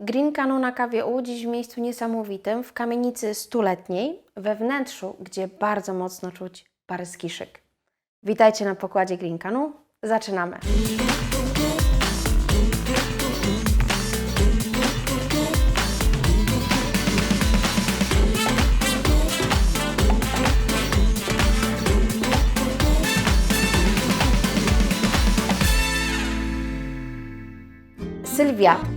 Green Canu na kawie U dziś w miejscu niesamowitym, w kamienicy stuletniej, we wnętrzu, gdzie bardzo mocno czuć paryski szyk. Witajcie na pokładzie Green Canu. Zaczynamy. Sylwia,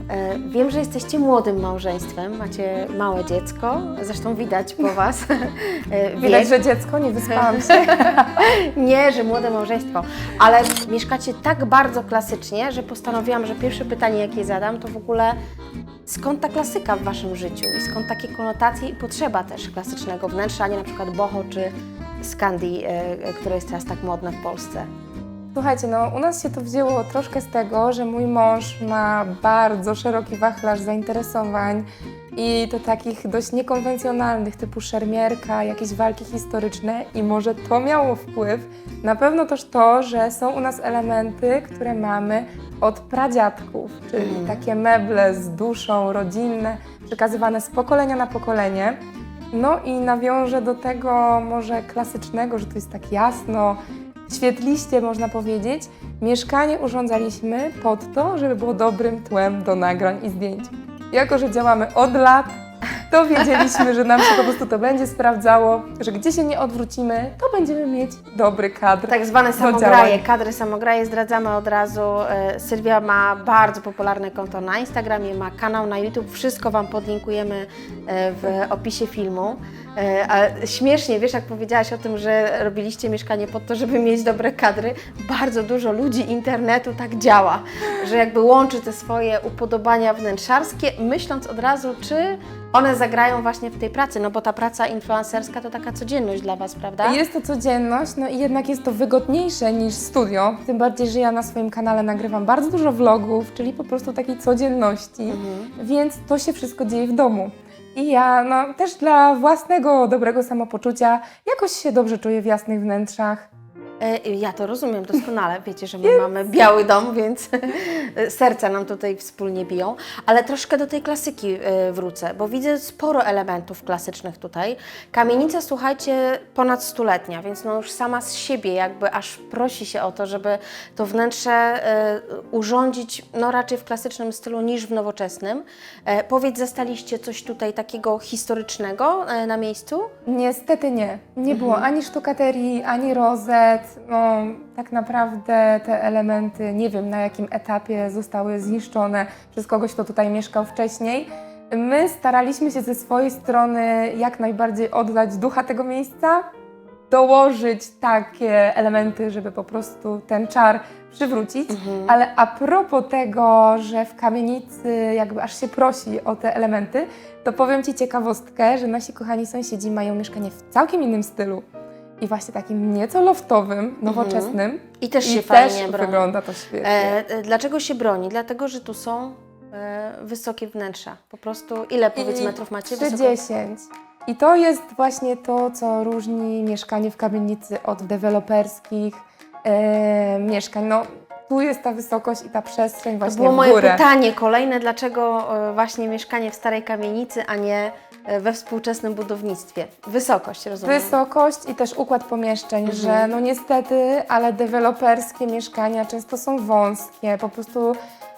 wiem, że jesteście młodym małżeństwem, macie małe dziecko, zresztą widać po Was. e, Widać, że dziecko, nie wyspałam się. Nie, że młode małżeństwo, ale mieszkacie tak bardzo klasycznie, że postanowiłam, że pierwsze pytanie, jakie zadam, to w ogóle skąd ta klasyka w Waszym życiu i skąd takie konotacje i potrzeba też klasycznego wnętrza, a nie na przykład boho czy Scandi, e, e, które jest teraz tak modne w Polsce. Słuchajcie, no u nas się to wzięło troszkę z tego, że mój mąż ma bardzo szeroki wachlarz zainteresowań i to takich dość niekonwencjonalnych, typu szermierka, jakieś walki historyczne i może to miało wpływ. Na pewno też to, że są u nas elementy, które mamy od pradziadków, czyli Mhm. takie meble z duszą, rodzinne, przekazywane z pokolenia na pokolenie. No i nawiążę do tego może klasycznego, że to jest tak jasno, świetliście można powiedzieć. Mieszkanie urządzaliśmy pod to, żeby było dobrym tłem do nagrań i zdjęć. Jako, że działamy od lat, to wiedzieliśmy, że nam się po prostu to będzie sprawdzało, że gdzie się nie odwrócimy, to będziemy mieć dobry kadr. Tak zwane samograje, kadry samograje zdradzamy od razu. E, Sylwia ma bardzo popularne konto na Instagramie, ma kanał na YouTube, wszystko Wam podlinkujemy e, w opisie filmu. E, A śmiesznie, wiesz, jak powiedziałaś o tym, że robiliście mieszkanie pod to, żeby mieć dobre kadry, bardzo dużo ludzi internetu tak działa, że jakby łączy te swoje upodobania wnętrzarskie, myśląc od razu, czy one zagrają właśnie w tej pracy, no bo ta praca influencerska to taka codzienność dla Was, prawda? Jest to codzienność, no i jednak jest to wygodniejsze niż studio. Tym bardziej, że ja na swoim kanale nagrywam bardzo dużo vlogów, czyli po prostu takiej codzienności, Mhm. więc to się wszystko dzieje w domu. I ja, no też dla własnego dobrego samopoczucia, jakoś się dobrze czuję w jasnych wnętrzach. E, Ja to rozumiem doskonale. Wiecie, że my mamy biały dom, więc serca nam tutaj wspólnie biją. Ale troszkę do tej klasyki e, wrócę, bo widzę sporo elementów klasycznych tutaj. Kamienica, słuchajcie, ponad stuletnia, więc no już sama z siebie jakby aż prosi się o to, żeby to wnętrze e, urządzić no raczej w klasycznym stylu niż w nowoczesnym. Powiedz, zastaliście coś tutaj takiego historycznego na miejscu? Niestety nie. Nie było ani sztukaterii, ani rozet. No, tak naprawdę te elementy, nie wiem na jakim etapie zostały zniszczone przez kogoś, kto tutaj mieszkał wcześniej. My staraliśmy się ze swojej strony jak najbardziej oddać ducha tego miejsca, dołożyć takie elementy, żeby po prostu ten czar przywrócić. Ale a propos tego, że w kamienicy jakby aż się prosi o te elementy, to powiem Ci ciekawostkę, że nasi kochani sąsiedzi mają mieszkanie w całkiem innym stylu. I właśnie takim nieco loftowym, nowoczesnym. I też I się też fajnie broni. wygląda to świetnie. E, e, dlaczego się broni? Dlatego, że tu są e, wysokie wnętrza. Po prostu ile powiedz I metrów macie? Wysoko- 310. I to jest właśnie to, co różni mieszkanie w kamienicy od deweloperskich e, mieszkań. No, tu jest ta wysokość i ta przestrzeń To właśnie było w moje pytanie kolejne, dlaczego e, właśnie mieszkanie w starej kamienicy, a nie we współczesnym budownictwie? Wysokość, rozumiem. Wysokość i też układ pomieszczeń, Mhm. że no niestety, ale deweloperskie mieszkania często są wąskie, po prostu,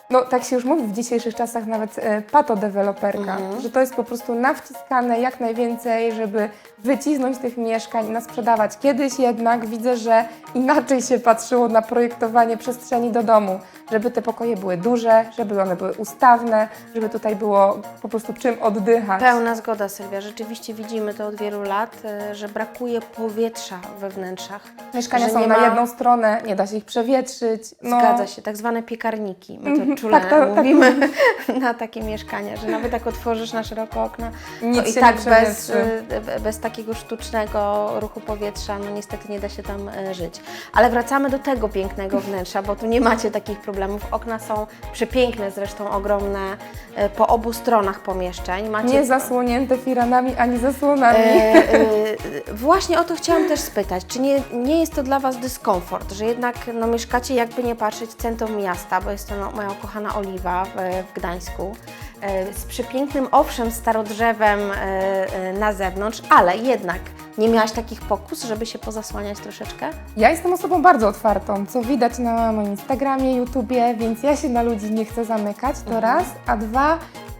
no tak się już mówi w dzisiejszych czasach nawet e, patodeweloperka, Mhm. że to jest po prostu nawciskane jak najwięcej, żeby wycisnąć tych mieszkań i nasprzedawać. Kiedyś jednak widzę, że inaczej się patrzyło na projektowanie przestrzeni do domu, żeby te pokoje były duże, żeby one były ustawne, żeby tutaj było po prostu czym oddychać. Pełna zgoda, Sylwia. Rzeczywiście widzimy to od wielu lat, e, że brakuje powietrza we wnętrzach. Mieszkania są na ma- jedną stronę, nie da się ich przewietrzyć. No, Zgadza się, tak zwane piekarniki. My to Mhm, czule tak, tak, tak. mówimy na takie mieszkania, że nawet jak otworzysz na szeroko okna, Nic to i tak bez, y, bez takiego sztucznego ruchu powietrza, no niestety nie da się tam y, żyć. Ale wracamy do tego pięknego wnętrza, bo tu nie macie takich problemów. Okna są przepiękne, zresztą ogromne y, po obu stronach pomieszczeń. Macie Nie zasłonięte firanami ani zasłonami. E, e, właśnie o to chciałam też spytać. Czy nie, nie jest to dla Was dyskomfort, że jednak no, mieszkacie jakby nie patrzeć w centrum miasta, bo jest to no, moja ukochana Oliwa w, w Gdańsku. E, z przepięknym, owszem, starodrzewem e, e, na zewnątrz, ale jednak nie miałaś takich pokus, żeby się pozasłaniać troszeczkę? Ja jestem osobą bardzo otwartą, co widać na moim Instagramie, YouTubie, więc ja się na ludzi nie chcę zamykać, to raz. A dwa,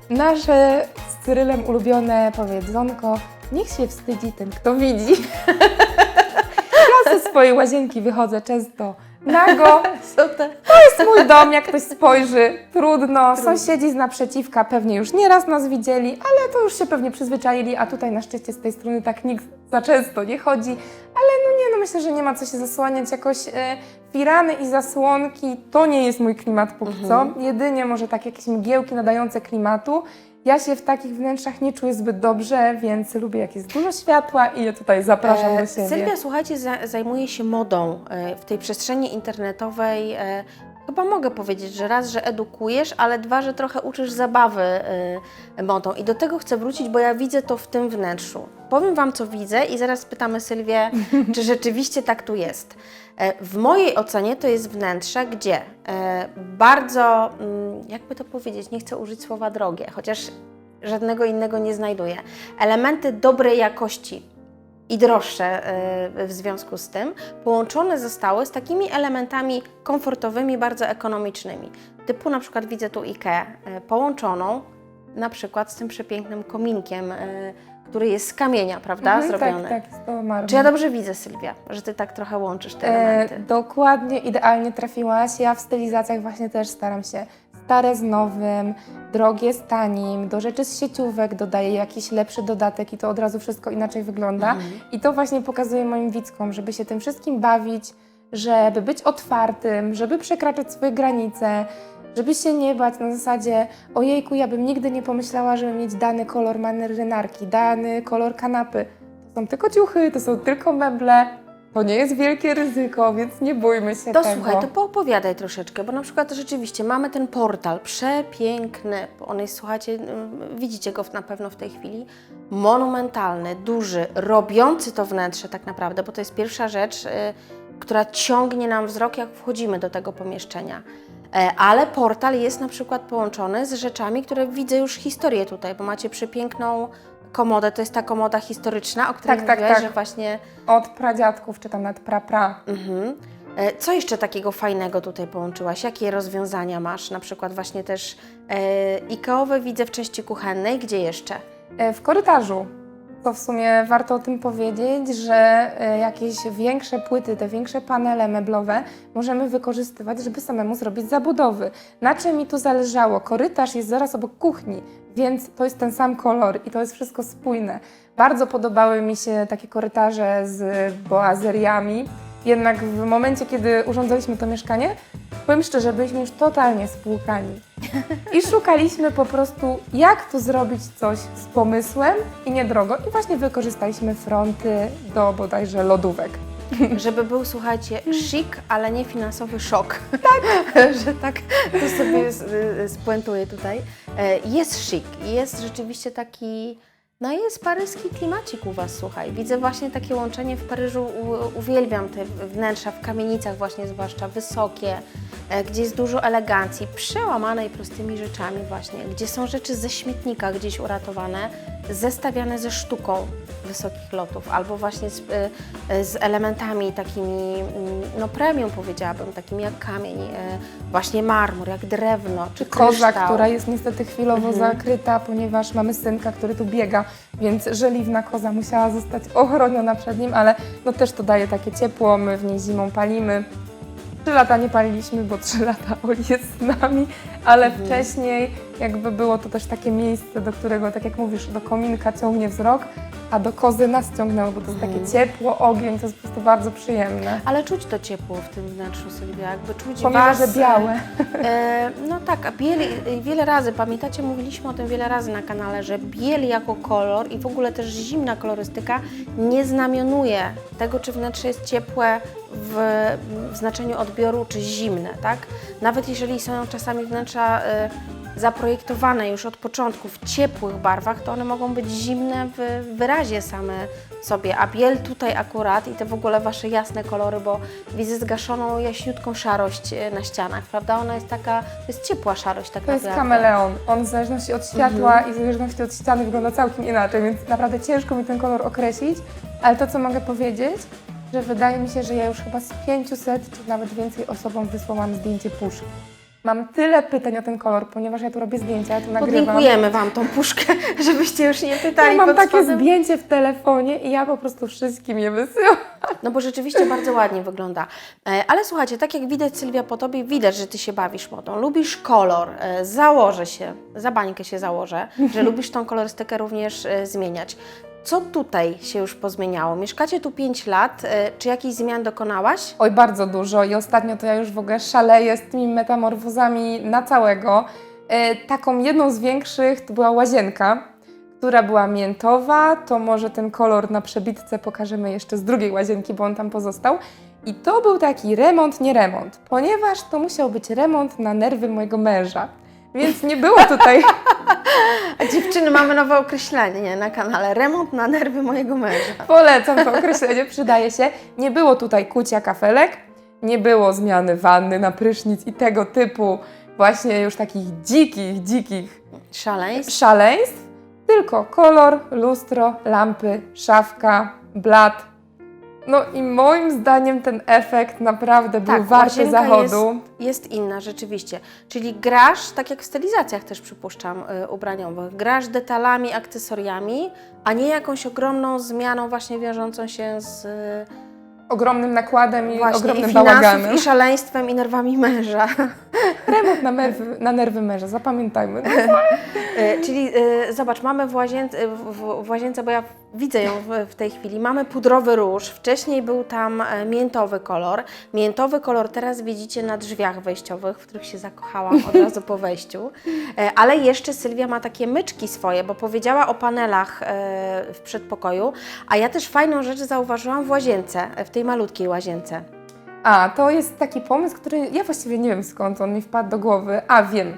nasze z Cyrylem ulubione powiedzonko, niech się wstydzi ten, kto widzi. ja ze swojej łazienki wychodzę często nago, to jest mój dom, jak ktoś spojrzy, trudno. Sąsiedzi z naprzeciwka pewnie już nieraz nas widzieli, ale to już się pewnie przyzwyczaili, a tutaj na szczęście z tej strony tak nikt za często nie chodzi. Ale no nie, no myślę, że nie ma co się zasłaniać jakoś. E, firany i zasłonki to nie jest mój klimat póki co. Jedynie może tak jakieś mgiełki nadające klimatu. Ja się w takich wnętrzach nie czuję zbyt dobrze, więc lubię jak jest dużo światła i je tutaj zapraszam do E, siebie. Sylwia, słuchajcie, za, zajmuje się modą e, w tej przestrzeni internetowej. e, Chyba mogę powiedzieć, że raz, że edukujesz, ale dwa, że trochę uczysz zabawy e, modą. I do tego chcę wrócić, bo ja widzę to w tym wnętrzu. Powiem Wam, co widzę i zaraz spytamy Sylwię, czy rzeczywiście tak tu jest. E, W mojej ocenie to jest wnętrze, gdzie e, bardzo, mm, jakby to powiedzieć, nie chcę użyć słowa drogie, chociaż żadnego innego nie znajduję. Elementy dobrej jakości i droższe y, w związku z tym, połączone zostały z takimi elementami komfortowymi, bardzo ekonomicznymi. Typu na przykład widzę tu IKEA y, połączoną na przykład z tym przepięknym kominkiem, y, który jest z kamienia, prawda, Mhm, zrobiony. Tak, tak, to marmur. Czy ja dobrze widzę, Sylwia, że Ty tak trochę łączysz te E, elementy? dokładnie, idealnie trafiłaś. Ja w stylizacjach właśnie też staram się stare z nowym, drogie z tanim, do rzeczy z sieciówek dodaję jakiś lepszy dodatek i to od razu wszystko inaczej wygląda. I to właśnie pokazuję moim widzkom, żeby się tym wszystkim bawić, żeby być otwartym, żeby przekraczać swoje granice, żeby się nie bać na zasadzie ojejku, ja bym nigdy nie pomyślała, żeby mieć dany kolor marynarki, dany kolor kanapy. To są tylko ciuchy, to są tylko meble, to nie jest wielkie ryzyko, więc nie bójmy się To tego. słuchaj, to poopowiadaj troszeczkę, bo na przykład rzeczywiście mamy ten portal przepiękny, on jest, słuchajcie, mm, widzicie go na pewno w tej chwili, monumentalny, duży, robiący to wnętrze tak naprawdę, bo to jest pierwsza rzecz, y, która ciągnie nam wzrok, jak wchodzimy do tego pomieszczenia. E, Ale portal jest na przykład połączony z rzeczami, które widzę już historię tutaj, bo macie przepiękną komodę, to jest ta komoda historyczna, o której Tak, tak, mówiłaś, tak. że właśnie Od pradziadków, czy tam nawet pra-pra. Mhm. E, Co jeszcze takiego fajnego tutaj połączyłaś? Jakie rozwiązania masz? Na przykład właśnie też e, Ikeowe widzę w części kuchennej. Gdzie jeszcze? E, W korytarzu. To w sumie warto o tym powiedzieć, że e, jakieś większe płyty, te większe panele meblowe możemy wykorzystywać, żeby samemu zrobić zabudowy. Na czym mi tu zależało? Korytarz jest zaraz obok kuchni, więc to jest ten sam kolor i to jest wszystko spójne. Bardzo podobały mi się takie korytarze z boazeriami. Jednak w momencie, kiedy urządzaliśmy to mieszkanie, powiem szczerze, byliśmy już totalnie spłukani. I szukaliśmy po prostu, jak tu zrobić coś z pomysłem i niedrogo. I właśnie wykorzystaliśmy fronty do bodajże lodówek. Żeby był, słuchajcie, chic, ale nie finansowy szok. Tak. że tak to sobie s- y, spuentuję tutaj. E, Jest chic jest rzeczywiście taki... No jest paryski klimacik u Was, słuchaj. Widzę właśnie takie łączenie w Paryżu, uwielbiam te wnętrza w kamienicach właśnie zwłaszcza, wysokie, gdzie jest dużo elegancji, przełamanej prostymi rzeczami właśnie, gdzie są rzeczy ze śmietnika gdzieś uratowane, zestawiane ze sztuką wysokich lotów, albo właśnie z, e, e, z elementami takimi, mm, no premium powiedziałabym, takimi jak kamień, e, właśnie marmur, jak drewno, czy Koza, kryształ. która jest niestety chwilowo zakryta, ponieważ mamy synka, który tu biega, więc żeliwna koza musiała zostać ochroniona przed nim, ale no też to daje takie ciepło, my w niej zimą palimy. Trzy lata nie paliliśmy, bo trzy lata Oli jest z nami, ale wcześniej jakby było to też takie miejsce, do którego, tak jak mówisz, do kominka ciągnie wzrok, a do kozy nas ciągnęło, bo to jest takie ciepło, ogień, to jest po prostu bardzo przyjemne. Ale czuć to ciepło w tym wnętrzu, Sylwia, jakby czuć Pomimo, was, że białe. E, no tak, a biel, e, wiele razy, pamiętacie, mówiliśmy o tym wiele razy na kanale, że biel jako kolor i w ogóle też zimna kolorystyka nie znamionuje tego, czy wnętrze jest ciepłe w, w znaczeniu odbioru, czy zimne, tak? Nawet jeżeli są czasami wnętrza e, zaprojektowane już od początku w ciepłych barwach, to one mogą być zimne w wyrazie same sobie, a biel tutaj akurat i te w ogóle Wasze jasne kolory, bo widzę zgaszoną jaśniutką szarość e, na ścianach, prawda? Ona jest taka, to jest ciepła szarość tak To jest naprawdę. kameleon. On w zależności od światła i w zależności od ściany wygląda całkiem inaczej, więc naprawdę ciężko mi ten kolor określić. Ale to, co mogę powiedzieć, że wydaje mi się, że ja już chyba z 500 czy nawet więcej osobom wysłałam zdjęcie puszki. Mam tyle pytań o ten kolor, ponieważ ja tu robię zdjęcia, ja tu nagrywam. Podlinkujemy Wam tą puszkę, żebyście już nie pytali Ja mam pod takie spodem. zdjęcie w telefonie i ja po prostu wszystkim je wysyłam. No bo rzeczywiście bardzo ładnie wygląda. E, Ale słuchajcie, tak jak widać Sylwia po Tobie, widać, że Ty się bawisz modą, lubisz kolor, e, założę się, za bańkę się założę, że lubisz tą kolorystykę również e, zmieniać. Co tutaj się już pozmieniało? Mieszkacie tu 5 lat, e, czy jakichś zmian dokonałaś? Oj, bardzo dużo i ostatnio to ja już w ogóle szaleję z tymi metamorfozami na całego. E, taką jedną z większych to była łazienka, która była miętowa, to może ten kolor na przebitce pokażemy jeszcze z drugiej łazienki, bo on tam pozostał. I to był taki remont, nie remont, ponieważ to musiał być remont na nerwy mojego męża. Więc nie było tutaj A dziewczyny, mamy nowe określenie na kanale. Remont na nerwy mojego męża. Polecam to określenie, przydaje się. Nie było tutaj kucia kafelek, nie było zmiany wanny na prysznic i tego typu właśnie już takich dzikich, dzikich Szaleństw. szaleństw, tylko kolor, lustro, lampy, szafka, blat. No i moim zdaniem ten efekt naprawdę był Tak, warty łazienka zachodu. Jest, jest inna, rzeczywiście. Czyli grasz, tak jak w stylizacjach też przypuszczam, y, ubraniowych, grasz detalami, akcesoriami, a nie jakąś ogromną zmianą właśnie wiążącą się z y, Ogromnym nakładem i właśnie ogromnym i finansów, bałaganem. i szaleństwem, i nerwami męża. Remont na nerwy, na nerwy męża, zapamiętajmy. Y, Czyli y, zobacz, mamy w łazience, w, w, łazience, bo ja widzę ją w, w tej chwili, mamy pudrowy róż, wcześniej był tam e, miętowy kolor. Miętowy kolor teraz widzicie na drzwiach wejściowych, w których się zakochałam od razu po wejściu. E, Ale jeszcze Sylwia ma takie myczki swoje, bo powiedziała o panelach e, w przedpokoju, a ja też fajną rzecz zauważyłam w łazience, w tej malutkiej łazience. A, to jest taki pomysł, który ja właściwie nie wiem skąd on mi wpadł do głowy. A, wiem.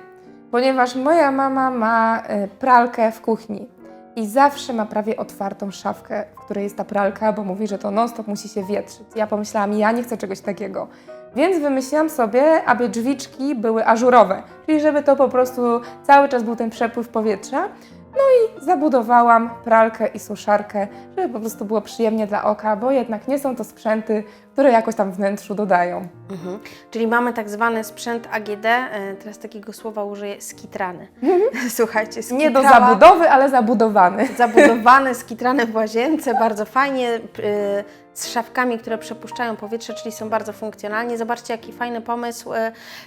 Ponieważ moja mama ma e, pralkę w kuchni i zawsze ma prawie otwartą szafkę, w której jest ta pralka, bo mówi, że to non-stop musi się wietrzyć. Ja pomyślałam, ja nie chcę czegoś takiego. Więc wymyśliłam sobie, aby drzwiczki były ażurowe, czyli żeby to po prostu cały czas był ten przepływ powietrza. No i zabudowałam pralkę i suszarkę, żeby po prostu było przyjemnie dla oka, bo jednak nie są to sprzęty, które jakoś tam wnętrzu dodają. Mhm. Czyli mamy tak zwany sprzęt AGD, e, teraz takiego słowa użyję, skitrany. Słuchajcie, Nie do skitrała- zabudowy, ale zabudowany. zabudowane, skitrane w łazience, bardzo fajnie, y, z szafkami, które przepuszczają powietrze, czyli są bardzo funkcjonalnie. Zobaczcie, jaki fajny pomysł. Y,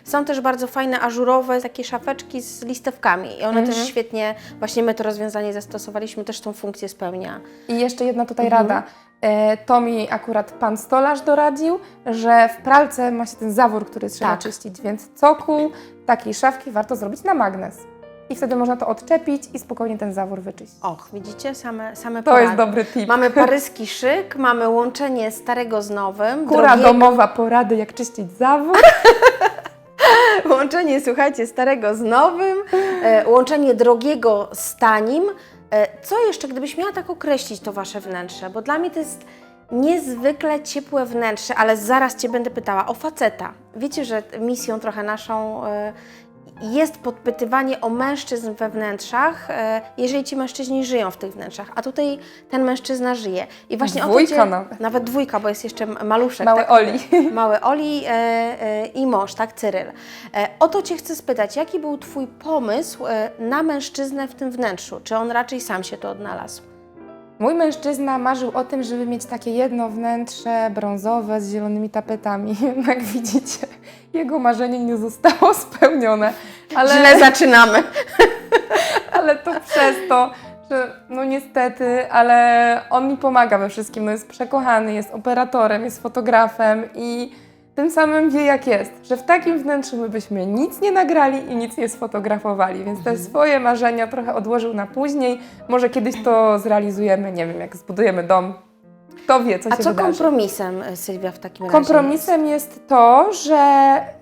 Są też bardzo fajne, ażurowe takie szafeczki z listewkami i one Mhm. też świetnie, właśnie my to rozwiązanie zastosowaliśmy, też tą funkcję spełnia. I jeszcze jedna tutaj Mhm. rada. E, to mi akurat pan stolarz doradził, że w pralce ma się ten zawór, który trzeba Tak. czyścić, więc cokół takiej szafki warto zrobić na magnes. I wtedy można to odczepić i spokojnie ten zawór wyczyścić. Och, widzicie, same, same To porady. jest dobry tip. Mamy paryski szyk, mamy łączenie starego z nowym. Kura drogiego- domowa porady, jak czyścić zawór. Łączenie, słuchajcie, starego z nowym, e, łączenie drogiego z tanim. E, co jeszcze, gdybyś miała tak określić to Wasze wnętrze? Bo dla mnie to jest niezwykle ciepłe wnętrze, ale zaraz Cię będę pytała o faceta. Wiecie, że misją trochę naszą e, jest podpytywanie o mężczyzn we wnętrzach, e, jeżeli ci mężczyźni żyją w tych wnętrzach, a tutaj ten mężczyzna żyje. I właśnie o Dwójka to cię, nawet. nawet dwójka, bo jest jeszcze maluszek. Mały tak? Oli. Mały Oli e, e, i mąż, tak, Cyryl. O to Cię chcę spytać, jaki był Twój pomysł na mężczyznę w tym wnętrzu? Czy on raczej sam się tu odnalazł? Mój mężczyzna marzył o tym, żeby mieć takie jedno wnętrze brązowe z zielonymi tapetami. Jak widzicie, jego marzenie nie zostało spełnione. Ale... Źle zaczynamy. ale to przez to, że no niestety, ale on mi pomaga we wszystkim. No jest przekochany, jest operatorem, jest fotografem i tym samym wie jak jest, że w takim wnętrzu my byśmy nic nie nagrali i nic nie sfotografowali, więc te swoje marzenia trochę odłożył na później. Może kiedyś to zrealizujemy, nie wiem, jak zbudujemy dom. kto wie, co A się co wydarzy. kompromisem, y, Sylwia, w takim razie Kompromisem jest to, że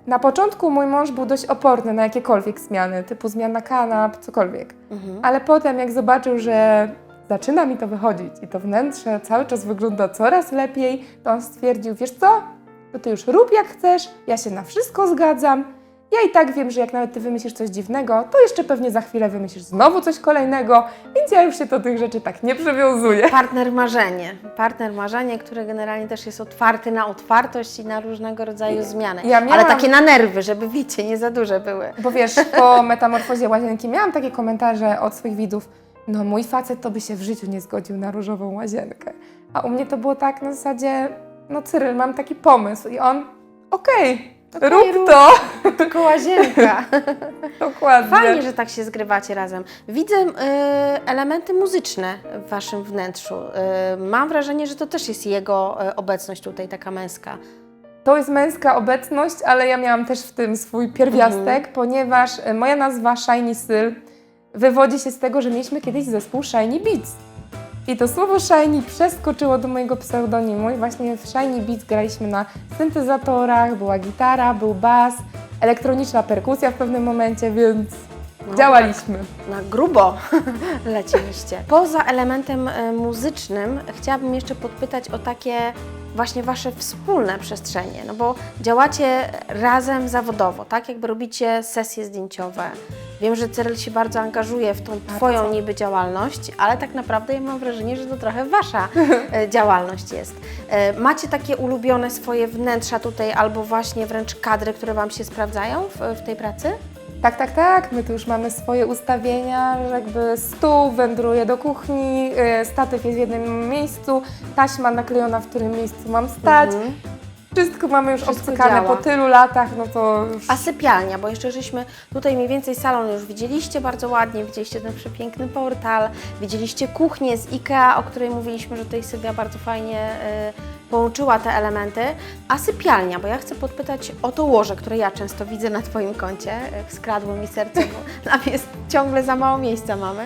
na początku mój mąż był dość oporny na jakiekolwiek zmiany, typu zmiana kanap, cokolwiek. Mhm. Ale potem, jak zobaczył, że zaczyna mi to wychodzić i to wnętrze cały czas wygląda coraz lepiej, to on stwierdził, wiesz co, to ty już rób jak chcesz, ja się na wszystko zgadzam. Ja i tak wiem, że jak nawet ty wymyślisz coś dziwnego, to jeszcze pewnie za chwilę wymyślisz znowu coś kolejnego, więc ja już się do tych rzeczy tak nie przywiązuję. Partner marzenie. Partner marzenie, który generalnie też jest otwarty na otwartość i na różnego rodzaju zmiany. Ja miałam- Ale takie na nerwy, żeby wiecie, nie za duże były. Bo wiesz, po metamorfozie łazienki miałam takie komentarze od swoich widzów, no mój facet to by się w życiu nie zgodził na różową łazienkę. A u mnie to było tak na zasadzie, no Cyryl, mam taki pomysł i on, okej, Okej, rób rób. to. Tylko łazienka. Dokładnie. Fajnie, że tak się zgrywacie razem. Widzę y, elementy muzyczne w waszym wnętrzu. Y, mam wrażenie, że to też jest jego y, obecność tutaj, taka męska. To jest męska obecność, ale ja miałam też w tym swój pierwiastek, Mhm. ponieważ e, moja nazwa Shiny Syl wywodzi się z tego, że mieliśmy kiedyś zespół Shiny Beats. I to słowo Shiny przeskoczyło do mojego pseudonimu i właśnie w Shiny Beats graliśmy na syntezatorach, była gitara, był bas, elektroniczna perkusja w pewnym momencie, więc No, działaliśmy. Na grubo leciliście. Poza elementem y, muzycznym chciałabym jeszcze podpytać o takie właśnie wasze wspólne przestrzenie, no bo działacie razem zawodowo, tak? Jakby robicie sesje zdjęciowe. Wiem, że Cyryl się bardzo angażuje w tą twoją niby działalność, ale tak naprawdę ja mam wrażenie, że to trochę wasza e, działalność jest. E, Macie takie ulubione swoje wnętrza tutaj albo właśnie wręcz kadry, które wam się sprawdzają w, w tej pracy? Tak, tak, tak. My tu już mamy swoje ustawienia, że jakby stół wędruje do kuchni, y, statyw jest w jednym miejscu, taśma naklejona, w którym miejscu mam stać. Mhm. Wszystko mamy już Wszystko obcykane działa. po tylu latach, no to już... A sypialnia, bo jeszcze żeśmy tutaj mniej więcej salon już widzieliście bardzo ładnie, widzieliście ten przepiękny portal, widzieliście kuchnię z IKEA, o której mówiliśmy, że tutaj Sylwia bardzo fajnie y, połączyła te elementy. A sypialnia, bo ja chcę podpytać o to łoże, które ja często widzę na Twoim koncie, y, skradło mi serce, bo nam jest ciągle za mało miejsca mamy.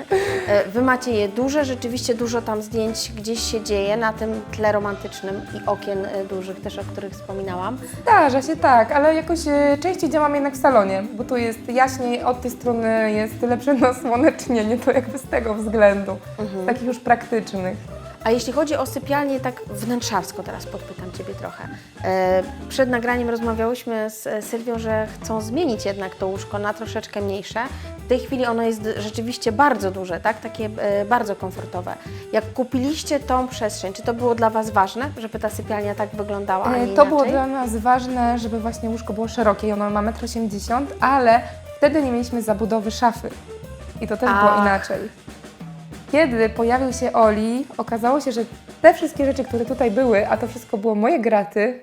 Y, Wy macie je duże, rzeczywiście dużo tam zdjęć gdzieś się dzieje na tym tle romantycznym i okien y, dużych też, o których wspominałam. Zdarza się tak, ale jakoś e, częściej działam jednak w salonie, bo tu jest jaśniej, od tej strony jest lepsze nasłonecznienie, to jakby z tego względu, Mhm. takich już praktycznych. A jeśli chodzi o sypialnię, tak wnętrzarsko teraz podpytam Ciebie trochę. E, przed nagraniem rozmawiałyśmy z Sylwią, że chcą zmienić jednak to łóżko na troszeczkę mniejsze. W tej chwili ono jest rzeczywiście bardzo duże, tak? Takie e, bardzo komfortowe. Jak kupiliście tą przestrzeń, czy to było dla Was ważne, żeby ta sypialnia tak wyglądała, a E, nie To było inaczej? dla nas ważne, żeby właśnie łóżko było szerokie ono ma 1,80 m, ale wtedy nie mieliśmy zabudowy szafy. I to też było Ach. inaczej. Kiedy pojawił się Oli, okazało się, że te wszystkie rzeczy, które tutaj były, a to wszystko było moje graty,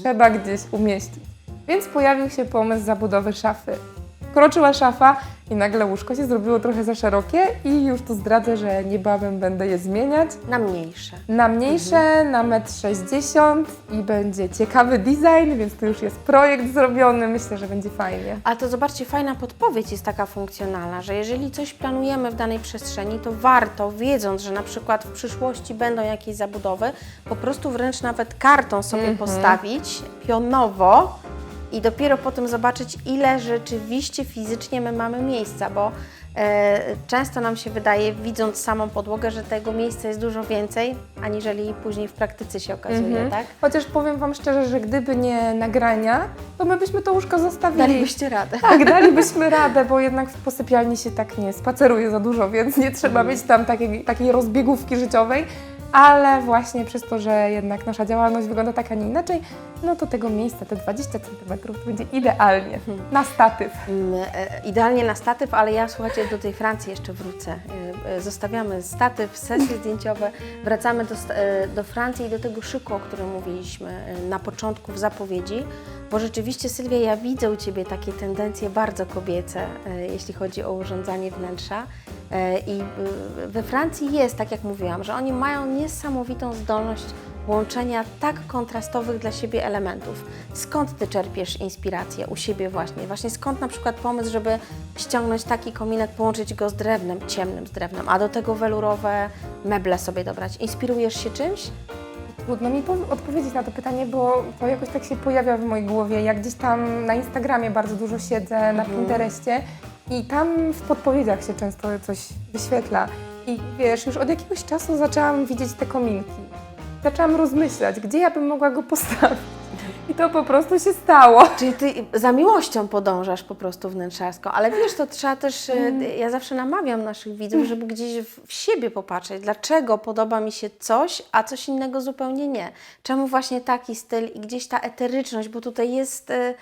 trzeba gdzieś umieścić. Więc pojawił się pomysł zabudowy szafy. Kroczyła szafa i nagle łóżko się zrobiło trochę za szerokie i już tu zdradzę, że niebawem będę je zmieniać Na mniejsze. na mniejsze, na 1,60 m i będzie ciekawy design, więc tu już jest projekt zrobiony, myślę, że będzie fajnie. Ale to zobaczcie, fajna podpowiedź jest taka funkcjonalna, że jeżeli coś planujemy w danej przestrzeni, to warto, wiedząc, że na przykład w przyszłości będą jakieś zabudowy, po prostu wręcz nawet kartą sobie postawić pionowo i dopiero potem zobaczyć, ile rzeczywiście fizycznie my mamy miejsca, bo e, często nam się wydaje, widząc samą podłogę, że tego miejsca jest dużo więcej, aniżeli później w praktyce się okazuje, Mhm. tak? Chociaż powiem Wam szczerze, że gdyby nie nagrania, to my byśmy to łóżko zostawili. Dalibyście radę. Tak, dalibyśmy radę, bo jednak w posypialni się tak nie spaceruje za dużo, więc nie trzeba mieć tam takiej, takiej rozbiegówki życiowej. Ale właśnie przez to, że jednak nasza działalność wygląda tak, a nie inaczej, no to tego miejsca, te 20 cm będzie idealnie na statyw. Mm, e, Idealnie na statyw, ale ja słuchajcie, do tej Francji jeszcze wrócę. E, e, Zostawiamy statyw, sesje zdjęciowe, wracamy do, do Francji i do tego szyku, o którym mówiliśmy na początku w zapowiedzi, bo rzeczywiście Sylwia, ja widzę u Ciebie takie tendencje bardzo kobiece, jeśli chodzi o urządzanie wnętrza. E, I e, we Francji jest, tak jak mówiłam, że oni mają niesamowitą zdolność łączenia tak kontrastowych dla siebie elementów. Skąd Ty czerpiesz inspirację u siebie właśnie? Właśnie skąd na przykład pomysł, żeby ściągnąć taki kominek, połączyć go z drewnem, ciemnym z drewnem, a do tego welurowe meble sobie dobrać? Inspirujesz się czymś? Trudno mi po- odpowiedzieć na to pytanie, bo to jakoś tak się pojawia w mojej głowie. Jak gdzieś tam na Instagramie bardzo dużo siedzę, na Pinterestie i tam w podpowiedziach się często coś wyświetla. I wiesz, już od jakiegoś czasu zaczęłam widzieć te kominki. Zaczęłam rozmyślać, gdzie ja bym mogła go postawić. I to po prostu się stało. Czyli ty za miłością podążasz po prostu wnętrzarską, ale wiesz, to trzeba też, e, ja zawsze namawiam naszych widzów, żeby gdzieś w, w siebie popatrzeć, dlaczego podoba mi się coś, a coś innego zupełnie nie. Czemu właśnie taki styl i gdzieś ta eteryczność, bo tutaj jest, e,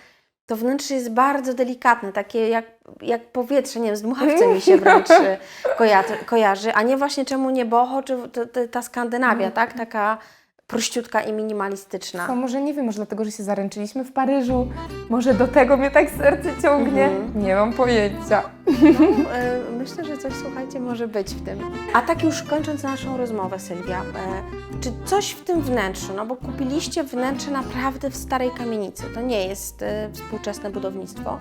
to wnętrze jest bardzo delikatne, takie jak, jak powietrze, nie wiem, z dmuchawcem mi się wręcz e, kojarzy, kojarzy, a nie właśnie czemu nie boho, czy t- t- ta Skandynawia, tak, taka prościutka i minimalistyczna. To może nie wiem, może dlatego, że się zaręczyliśmy w Paryżu, może do tego mnie tak serce ciągnie. Nie mam pojęcia. No, e, myślę, że coś, słuchajcie, może być w tym. A tak już kończąc naszą rozmowę, Sylwia, e, czy coś w tym wnętrzu, no bo kupiliście wnętrze naprawdę w starej kamienicy, to nie jest e, współczesne budownictwo.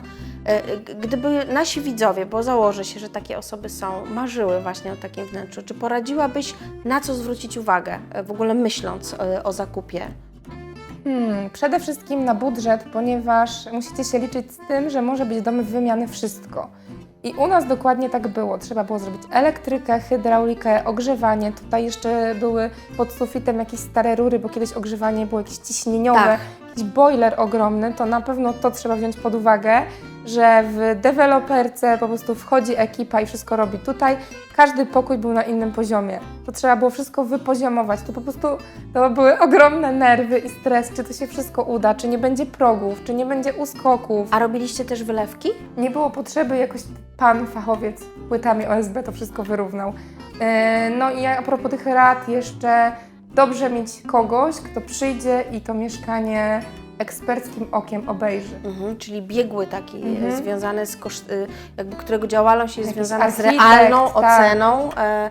Gdyby nasi widzowie, bo założę się, że takie osoby są, marzyły właśnie o takim wnętrzu, czy poradziłabyś, na co zwrócić uwagę, w ogóle myśląc o zakupie? Hmm, przede wszystkim na budżet, ponieważ musicie się liczyć z tym, że może być dom wymiany wszystko. I u nas dokładnie tak było. Trzeba było zrobić elektrykę, hydraulikę, ogrzewanie. Tutaj jeszcze były pod sufitem jakieś stare rury, bo kiedyś ogrzewanie było jakieś ciśnieniowe, Tak. Jakiś boiler ogromny. To na pewno to trzeba wziąć pod uwagę, że w deweloperce po prostu wchodzi ekipa i wszystko robi. Tutaj każdy pokój był na innym poziomie. To trzeba było wszystko wypoziomować. To po prostu to były ogromne nerwy i stres, czy to się wszystko uda, czy nie będzie progów, czy nie będzie uskoków. A robiliście też wylewki? Nie było potrzeby, jakoś pan fachowiec płytami OSB to wszystko wyrównał. E, No i a propos tych rad jeszcze dobrze mieć kogoś, kto przyjdzie i to mieszkanie eksperckim okiem obejrzy. Mhm, czyli biegły taki Mhm. e, związany z koszt, e, jakby którego działalność jest Jakiś związana z realną tak. oceną e,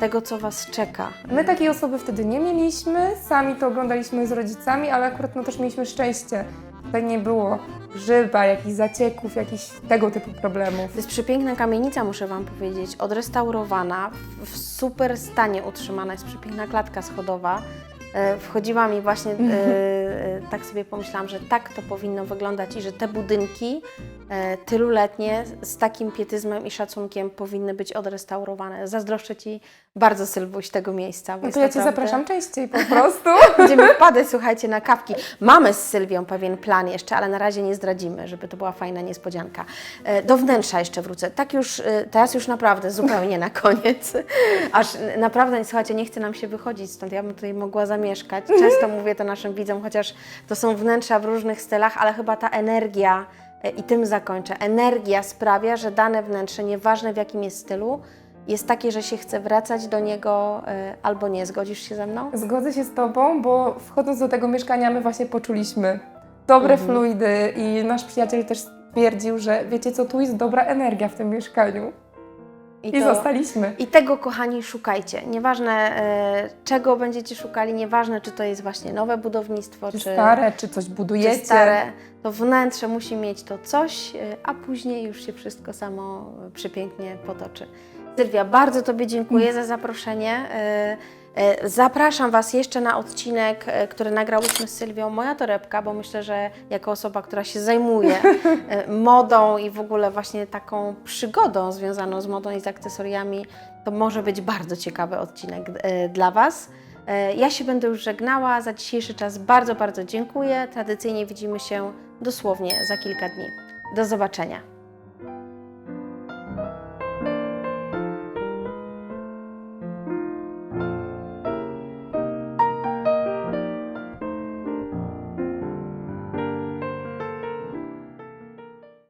tego, co Was czeka. My takiej osoby wtedy nie mieliśmy, sami to oglądaliśmy z rodzicami, ale akurat no też mieliśmy szczęście. Tutaj nie było grzyba, jakichś zacieków, jakichś tego typu problemów. To jest przepiękna kamienica, muszę Wam powiedzieć, odrestaurowana, w- super stanie utrzymana, jest przepiękna klatka schodowa. E, Wchodziłam i właśnie e, e, tak sobie pomyślałam, że tak to powinno wyglądać i że te budynki tyluletnie z takim pietyzmem i szacunkiem powinny być odrestaurowane. Zazdroszczę Ci bardzo, Sylwuś, tego miejsca. No to ja Cię naprawdę- zapraszam częściej po prostu. Będziemy wpadać, słuchajcie, na kawki. Mamy z Sylwią pewien plan jeszcze, ale na razie nie zdradzimy, żeby to była fajna niespodzianka. Do wnętrza jeszcze wrócę. Tak już, teraz już naprawdę zupełnie na koniec. Aż naprawdę, słuchajcie, nie chce nam się wychodzić stąd. Ja bym tutaj mogła zamieszkać. Często mówię to naszym widzom, chociaż to są wnętrza w różnych stylach, ale chyba ta energia, e, i tym zakończę, energia sprawia, że dane wnętrze, nieważne w jakim jest stylu, jest takie, że się chce wracać do niego e, albo nie. Zgodzisz się ze mną? Zgodzę się z Tobą, bo wchodząc do tego mieszkania my właśnie poczuliśmy dobre Mhm. fluidy i nasz przyjaciel też stwierdził, że wiecie co, tu jest dobra energia w tym mieszkaniu. I, to- zostaliśmy. I tego, kochani, szukajcie. Nieważne e, czego będziecie szukali, nieważne czy to jest właśnie nowe budownictwo, Czy czy, stare, czy coś czy budujecie. stare, to wnętrze musi mieć to coś, e, a później już się wszystko samo e, przepięknie potoczy. Sylwia, bardzo Tobie dziękuję za zaproszenie. Zapraszam Was jeszcze na odcinek, e, który nagrałyśmy z Sylwią Moja Torebka, bo myślę, że jako osoba, która się zajmuje e, modą i w ogóle właśnie taką przygodą związaną z modą i z akcesoriami, to może być bardzo ciekawy odcinek e, dla Was. E, Ja się będę już żegnała. Za dzisiejszy czas bardzo, bardzo dziękuję. Tradycyjnie widzimy się dosłownie za kilka dni. Do zobaczenia.